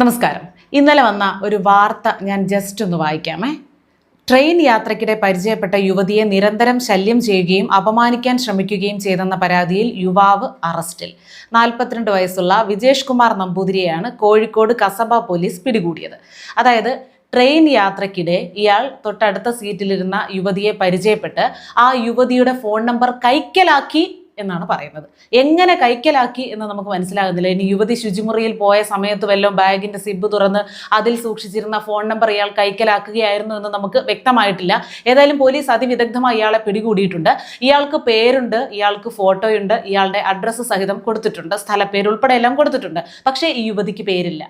നമസ്കാരം. ഇന്നലെ വന്ന ഒരു വാർത്ത ഞാൻ ജസ്റ്റ് ഒന്ന് വായിക്കാമേ. ട്രെയിൻ യാത്രയ്ക്കിടെ പരിചയപ്പെട്ട യുവതിയെ നിരന്തരം ശല്യം ചെയ്യുകയും അപമാനിക്കാൻ ശ്രമിക്കുകയും ചെയ്തെന്ന പരാതിയിൽ യുവാവ് അറസ്റ്റിൽ. നാൽപ്പത്തിരണ്ട് വയസ്സുള്ള വിജേഷ് കുമാർ നമ്പൂതിരിയെയാണ് കോഴിക്കോട് കസബ പോലീസ് പിടികൂടിയത്. അതായത് ട്രെയിൻ യാത്രക്കിടെ ഇയാൾ തൊട്ടടുത്ത സീറ്റിലിരുന്ന യുവതിയെ പരിചയപ്പെട്ട് ആ യുവതിയുടെ ഫോൺ നമ്പർ കൈക്കലാക്കി എന്നാണ് പറയുന്നത്. എങ്ങനെ കൈക്കലാക്കി എന്ന് നമുക്ക് മനസ്സിലാകുന്നില്ല. ഇനി യുവതി ശുചിമുറിയിൽ പോയ സമയത്ത് വല്ലതും ബാഗിന്റെ സിബ് തുറന്ന് അതിൽ സൂക്ഷിച്ചിരുന്ന ഫോൺ നമ്പർ ഇയാൾ കൈക്കലാക്കുകയായിരുന്നു എന്ന് നമുക്ക് വ്യക്തമായിട്ടില്ല. ഏതായാലും പോലീസ് അതിവിദഗ്ധമായി ഇയാളെ പിടികൂടിയിട്ടുണ്ട്. ഇയാൾക്ക് പേരുണ്ട് ഇയാൾക്ക് ഫോട്ടോയുണ്ട് ഇയാളുടെ അഡ്രസ്സ് സഹിതം കൊടുത്തിട്ടുണ്ട് സ്ഥലപ്പേര് ഉൾപ്പെടെ എല്ലാം കൊടുത്തിട്ടുണ്ട്. പക്ഷേ ഈ യുവതിക്ക് പേരില്ല.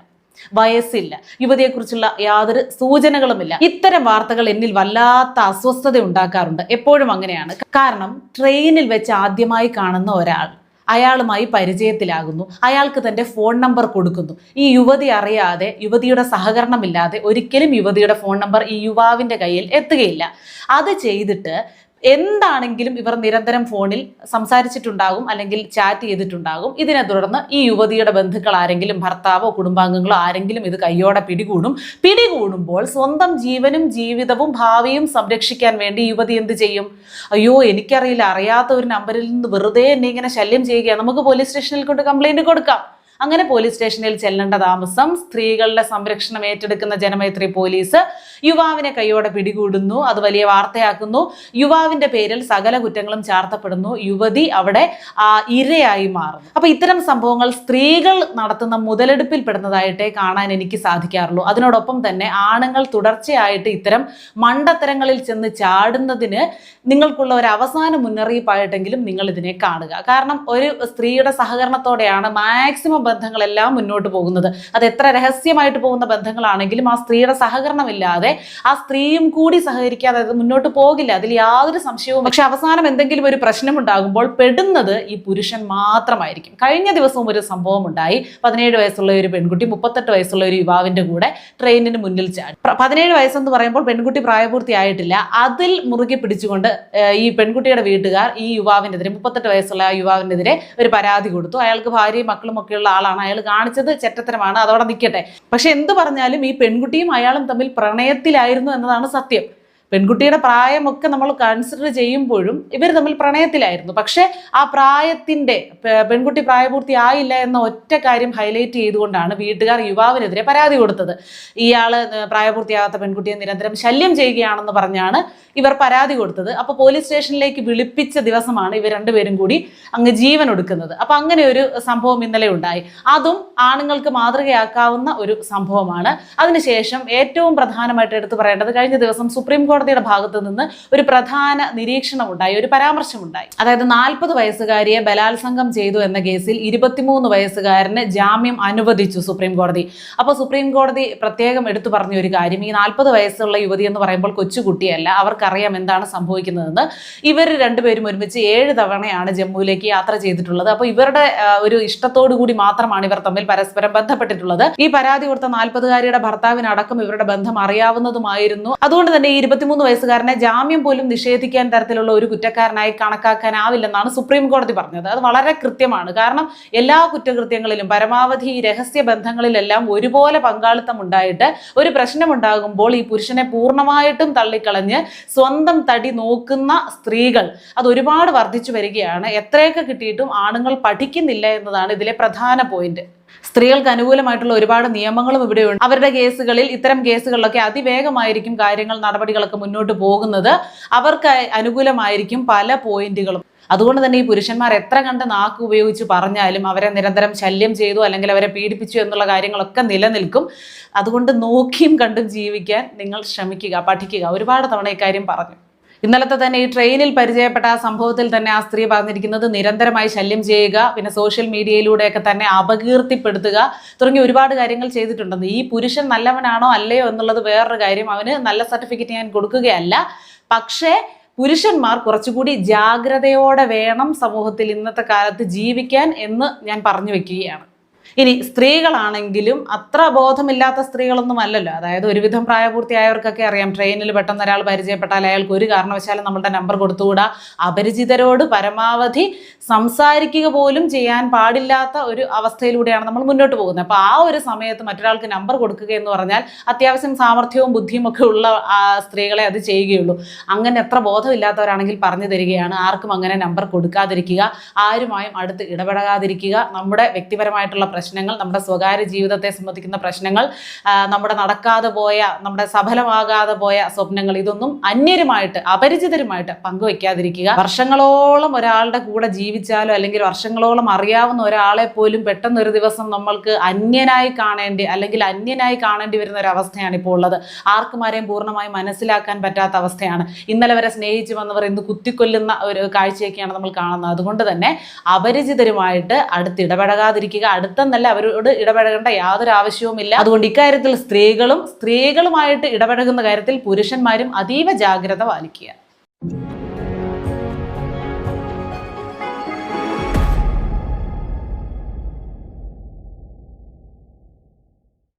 വയസ്സില്ല. യുവതിയെക്കുറിച്ചുള്ള യാതൊരു സൂചനകളുമില്ല. ഇത്തരം വാർത്തകൾ എന്നിൽ വല്ലാത്ത അസ്വസ്ഥത ഉണ്ടാക്കാറുണ്ട്. എപ്പോഴും അങ്ങനെയാണ്. കാരണം ട്രെയിനിൽ വെച്ച് ആദ്യമായി കാണുന്ന ഒരാൾ അയാളുമായി പരിചയത്തിലാകുന്നു. അയാൾക്ക് തന്റെ ഫോൺ നമ്പർ കൊടുക്കുന്നു. ഈ യുവതി അറിയാതെ യുവതിയുടെ സഹകരണമില്ലാതെ ഒരിക്കലും യുവതിയുടെ ഫോൺ നമ്പർ ഈ യുവാവിന്റെ കയ്യിൽ എത്തുകയില്ല. അത് ചെയ്തിട്ട് എന്താണെങ്കിലും ഇവർ നിരന്തരം ഫോണിൽ സംസാരിച്ചിട്ടുണ്ടാകും അല്ലെങ്കിൽ ചാറ്റ് ചെയ്തിട്ടുണ്ടാകും. ഇതിനെ തുടർന്ന് ഈ യുവതിയുടെ ബന്ധുക്കൾ ആരെങ്കിലും ഭർത്താവോ കുടുംബാംഗങ്ങളോ ആരെങ്കിലും ഇത് കയ്യോടെ പിടികൂടും. പിടികൂടുമ്പോൾ സ്വന്തം ജീവനും ജീവിതവും ഭാവിയും സംരക്ഷിക്കാൻ വേണ്ടി യുവതി എന്ത് ചെയ്യും? അയ്യോ എനിക്കറിയില്ല. അറിയാത്ത ഒരു നമ്പറിൽ നിന്ന് വെറുതെ എന്നെ ഇങ്ങനെ ശല്യം ചെയ്യുകയാണ്. നമുക്ക് പോലീസ് സ്റ്റേഷനിൽ കൊണ്ട് കംപ്ലൈന്റ് കൊടുക്കാം. അങ്ങനെ പോലീസ് സ്റ്റേഷനിൽ ചെല്ലേണ്ട താമസം സ്ത്രീകളുടെ സംരക്ഷണം ഏറ്റെടുക്കുന്ന ജനമൈത്രി പോലീസ് യുവാവിനെ കൈയോടെ പിടികൂടുന്നു. അത് വലിയ വാർത്തയാക്കുന്നു. യുവാവിന്റെ പേരിൽ സകല കുറ്റങ്ങളും ചാർത്തപ്പെടുന്നു. യുവതി അവിടെ ഇരയായി മാറും അപ്പൊ ഇത്തരം സംഭവങ്ങൾ സ്ത്രീകൾ നടത്തുന്ന മുതലെടുപ്പിൽ പെടുന്നതായിട്ടേ കാണാൻ എനിക്ക് സാധിക്കാറുള്ളൂ. അതിനോടൊപ്പം തന്നെ ആണുങ്ങൾ തുടർച്ചയായിട്ട് ഇത്തരം മണ്ടത്തരങ്ങളിൽ ചെന്ന് ചാടുന്നതിന് നിങ്ങൾക്കുള്ള ഒരു അവസാന മുന്നറിയിപ്പായിട്ടെങ്കിലും നിങ്ങൾ ഇതിനെ കാണുക. കാരണം ഒരു സ്ത്രീയുടെ സഹകരണത്തോടെയാണ് മാക്സിമം ബന്ധങ്ങളെല്ലാം മുന്നോട്ട് പോകുന്നത്. അത് എത്ര രഹസ്യമായിട്ട് പോകുന്ന ബന്ധങ്ങളാണെങ്കിലും ആ സ്ത്രീയുടെ സഹകരണമില്ലാതെ ആ സ്ത്രീയും കൂടി സഹകരിക്കാതെ അത് മുന്നോട്ട് പോകില്ല. അതിൽ യാതൊരു സംശയവും പക്ഷെ അവസാനം എന്തെങ്കിലും ഒരു പ്രശ്നം ഉണ്ടാകുമ്പോൾ പെടുന്നത് ഈ പുരുഷൻ മാത്രമായിരിക്കും. കഴിഞ്ഞ ദിവസവും ഒരു സംഭവം ഉണ്ടായി. പതിനേഴ് വയസ്സുള്ള ഒരു പെൺകുട്ടി മുപ്പത്തെട്ട് വയസ്സുള്ള ഒരു യുവാവിന്റെ കൂടെ ട്രെയിനിന് മുന്നിൽ ചാടി. പതിനേഴ് വയസ്സെന്ന് പറയുമ്പോൾ പെൺകുട്ടി പ്രായപൂർത്തിയായിട്ടില്ല അതിൽ മുറുകെ പിടിച്ചുകൊണ്ട് ഈ പെൺകുട്ടിയുടെ വീട്ടുകാർ ഈ യുവാവിനെതിരെ മുപ്പത്തെട്ട് വയസ്സുള്ള ആ യുവാവിനെതിരെ ഒരു പരാതി കൊടുത്തു. അയാൾക്ക് ഭാര്യയും മക്കളും ഒക്കെയുള്ള ആളാണ് അയാൾ കാണിച്ചത് ചെറ്റത്തരമാണ്. അതോടെ നിൽക്കട്ടെ പക്ഷെ എന്ത് പറഞ്ഞാലും ഈ പെൺകുട്ടിയും അയാളും തമ്മിൽ പ്രണയത്തിലായിരുന്നു എന്നതാണ് സത്യം. പെൺകുട്ടിയുടെ പ്രായമൊക്കെ നമ്മൾ കൺസിഡർ ചെയ്യുമ്പോഴും ഇവർ തമ്മിൽ പ്രണയത്തിലായിരുന്നു. പക്ഷേ ആ പ്രായത്തിന്റെ പെൺകുട്ടി പ്രായപൂർത്തിയായില്ല എന്ന ഒറ്റ കാര്യം ഹൈലൈറ്റ് ചെയ്തുകൊണ്ടാണ് വീട്ടുകാർ യുവാവിനെതിരെ പരാതി കൊടുത്തത്. ഇയാൾ പ്രായപൂർത്തിയാകാത്ത പെൺകുട്ടിയെ നിരന്തരം ശല്യം ചെയ്യുകയാണെന്ന് പറഞ്ഞാണ് ഇവർ പരാതി കൊടുത്തത്. അപ്പോൾ പോലീസ് സ്റ്റേഷനിലേക്ക് വിളിപ്പിച്ച ദിവസമാണ് ഇവർ രണ്ടുപേരും കൂടി അങ്ങ് ജീവൻ ഒടുക്കുന്നത്. അപ്പോൾ അങ്ങനെ ഒരു സംഭവം ഇന്നലെ ഉണ്ടായി. അതും ആണുങ്ങൾക്ക് മാതൃകയാക്കാവുന്ന ഒരു സംഭവമാണ്. അതിനുശേഷം ഏറ്റവും പ്രധാനമായിട്ട് എടുത്തു പറയേണ്ടത് കഴിഞ്ഞ ദിവസം സുപ്രീം കോടതിയുടെ ഭാഗത്ത് നിന്ന് ഒരു പ്രധാന നിരീക്ഷണം ഉണ്ടായി ഒരു പരാമർശമുണ്ടായി. അതായത് നാൽപ്പത് വയസ്സുകാരിയെ ബലാത്സംഗം ചെയ്തു എന്ന കേസിൽ ഇരുപത്തിമൂന്ന് വയസ്സുകാരന് ജാമ്യം അനുവദിച്ചു സുപ്രീം കോടതി. അപ്പോൾ സുപ്രീം കോടതി പ്രത്യേകം എടുത്തു പറഞ്ഞ ഒരു കാര്യം ഈ നാൽപ്പത് വയസ്സുള്ള യുവതി എന്ന് പറയുമ്പോൾ കൊച്ചുകുട്ടിയല്ല അവർക്കറിയാം എന്താണ് സംഭവിക്കുന്നതെന്ന്. ഇവർ രണ്ടുപേരും ഒരുമിച്ച് ഏഴ് തവണയാണ് ജമ്മുവിലേക്ക് യാത്ര ചെയ്തിട്ടുള്ളത്. അപ്പോൾ ഇവരുടെ ഒരു ഇഷ്ടത്തോടു കൂടി മാത്രമാണ് ഇവർ തമ്മിൽ പരസ്പരം ബന്ധപ്പെട്ടിട്ടുള്ളത്. ഈ പരാതി കൊടുത്ത നാൽപ്പതുകാരിയുടെ ഭർത്താവിനടക്കം ഇവരുടെ ബന്ധം അറിയാവുന്നതുമായിരുന്നു. അതുകൊണ്ട് തന്നെ ഈ ഇരുപത്തിമൂന്ന് വയസ്സുകാരനെ ജാമ്യം പോലും നിഷേധിക്കാൻ തരത്തിലുള്ള ഒരു കുറ്റക്കാരനായി കണക്കാക്കാനാവില്ലെന്നാണ് സുപ്രീം കോടതി പറഞ്ഞത്. അത് വളരെ കൃത്യമാണ്. കാരണം എല്ലാ കുറ്റകൃത്യങ്ങളിലും പരമാവധി രഹസ്യ ബന്ധങ്ങളിലെല്ലാം ഒരുപോലെ പങ്കാളിത്തം ഉണ്ടായിട്ട് ഒരു പ്രശ്നമുണ്ടാകുമ്പോൾ ഈ പുരുഷനെ പൂർണമായിട്ടും തള്ളിക്കളഞ്ഞ് സ്വന്തം തടി നോക്കുന്ന സ്ത്രീകൾ അത് ഒരുപാട് വർദ്ധിച്ചു വരികയാണ്. എത്രയൊക്കെ കിട്ടിയിട്ടും ആണുങ്ങൾ പഠിക്കുന്നില്ല എന്നതാണ് ഇതിലെ പ്രധാന പോയിന്റ് സ്ത്രീകൾക്ക് അനുകൂലമായിട്ടുള്ള ഒരുപാട് നിയമങ്ങളും ഇവിടെയുണ്ട് അവരുടെ കേസുകളിൽ ഇത്തരം കേസുകളിലൊക്കെ അതിവേഗമായിരിക്കും കാര്യങ്ങൾ നടപടികളൊക്കെ മുന്നോട്ട് പോകുന്നത്. അവർക്ക് അനുകൂലമായിരിക്കും പല പോയിന്റുകളും. അതുകൊണ്ട് തന്നെ ഈ പുരുഷന്മാർ എത്ര കണ്ട് നാക്ക് ഉപയോഗിച്ച് പറഞ്ഞാലും അവരെ നിരന്തരം ശല്യം ചെയ്തു അല്ലെങ്കിൽ അവരെ പീഡിപ്പിച്ചു എന്നുള്ള കാര്യങ്ങളൊക്കെ നിലനിൽക്കും. അതുകൊണ്ട് നോക്കിയും കണ്ടും ജീവിക്കാൻ നിങ്ങൾ ശ്രമിക്കുക പഠിക്കുക. ഒരുപാട് തവണ ഇക്കാര്യം പറഞ്ഞു. ഇന്നലത്തെ തന്നെ ഈ ട്രെയിനിൽ പരിചയപ്പെട്ട ആ സംഭവത്തിൽ തന്നെ ആ സ്ത്രീ പറഞ്ഞിരിക്കുന്നത് നിരന്തരമായി ശല്യം ചെയ്യുക പിന്നെ സോഷ്യൽ മീഡിയയിലൂടെയൊക്കെ തന്നെ അപകീർത്തിപ്പെടുത്തുക തുടങ്ങി ഒരുപാട് കാര്യങ്ങൾ ചെയ്തിട്ടുണ്ടെന്ന്. ഈ പുരുഷൻ നല്ലവനാണോ അല്ലയോ എന്നുള്ളത് വേറൊരു കാര്യം. അവന് നല്ല സർട്ടിഫിക്കറ്റ് ഞാൻ കൊടുക്കുകയല്ല. പക്ഷേ പുരുഷന്മാർ കുറച്ചുകൂടി ജാഗ്രതയോടെ വേണം സമൂഹത്തിൽ ഇന്നത്തെ കാലത്ത് ജീവിക്കാൻ എന്ന് ഞാൻ പറഞ്ഞു വെക്കുകയാണ്. ഇനി സ്ത്രീകളാണെങ്കിലും അത്ര ബോധമില്ലാത്ത സ്ത്രീകളൊന്നും അല്ലല്ലോ. അതായത് ഒരുവിധം പ്രായപൂർത്തിയായവർക്കൊക്കെ അറിയാം. ട്രെയിനിൽ പെട്ടെന്ന് ഒരാൾ പരിചയപ്പെട്ടാൽ അയാൾക്ക് ഒരു കാരണവശാലും നമ്മളുടെ നമ്പർ കൊടുത്തുകൂടാ. അപരിചിതരോട് പരമാവധി സംസാരിക്കുക പോലും ചെയ്യാൻ പാടില്ലാത്ത ഒരു അവസ്ഥയിലൂടെയാണ് നമ്മൾ മുന്നോട്ട് പോകുന്നത്. അപ്പോൾ ആ ഒരു സമയത്ത് മറ്റൊരാൾക്ക് നമ്പർ കൊടുക്കുക എന്ന് പറഞ്ഞാൽ അത്യാവശ്യം സാമർഥ്യവും ബുദ്ധിയും ഒക്കെ ഉള്ള സ്ത്രീകളെ അത് ചെയ്യുകയുള്ളൂ. അങ്ങനെ എത്ര ബോധമില്ലാത്തവരാണെങ്കിൽ പറഞ്ഞു തരികയാണ്. ആർക്കും അങ്ങനെ നമ്പർ കൊടുക്കാതിരിക്കുക. ആരുമായും അടുത്ത് ഇടപെടാതിരിക്കുക നമ്മുടെ വ്യക്തിപരമായിട്ടുള്ള പ്രശ്നങ്ങൾ നമ്മുടെ സ്വകാര്യ ജീവിതത്തെ സംബന്ധിക്കുന്ന പ്രശ്നങ്ങൾ നമ്മുടെ നടക്കാതെ പോയ നമ്മുടെ സഫലമാകാതെ പോയ സ്വപ്നങ്ങൾ ഇതൊന്നും അന്യരുമായിട്ട് അപരിചിതരുമായിട്ട് പങ്കുവെക്കാതിരിക്കുക. വർഷങ്ങളോളം ഒരാളുടെ കൂടെ ജീവിച്ചാലോ അല്ലെങ്കിൽ വർഷങ്ങളോളം അറിയാവുന്ന ഒരാളെ പോലും പെട്ടെന്ന് ഒരു ദിവസം നമ്മൾക്ക് അന്യനായി കാണേണ്ടി അല്ലെങ്കിൽ അന്യനായി കാണേണ്ടി വരുന്ന ഒരു അവസ്ഥയാണ് ഇപ്പോൾ ഉള്ളത്. ആർക്കും ആരെയും പൂർണമായി മനസ്സിലാക്കാൻ പറ്റാത്ത അവസ്ഥയാണ്. ഇന്നലെ വരെ സ്നേഹിച്ചു വന്നവർ ഇന്ന് കുത്തിക്കൊല്ലുന്ന ഒരു കാഴ്ചയൊക്കെയാണ് നമ്മൾ കാണുന്നത്. അതുകൊണ്ട് തന്നെ അപരിചിതരുമായിട്ട് അടുത്ത് അടുത്തെന്നല്ല അവരോട് ഇടപഴകേണ്ട യാതൊരു ആവശ്യവുമില്ല. അതുകൊണ്ട് ഇക്കാര്യത്തിൽ സ്ത്രീകളും സ്ത്രീകളുമായിട്ട് ഇടപഴകുന്ന കാര്യത്തിൽ പുരുഷന്മാരും അതീവ ജാഗ്രത പാലിക്കുക.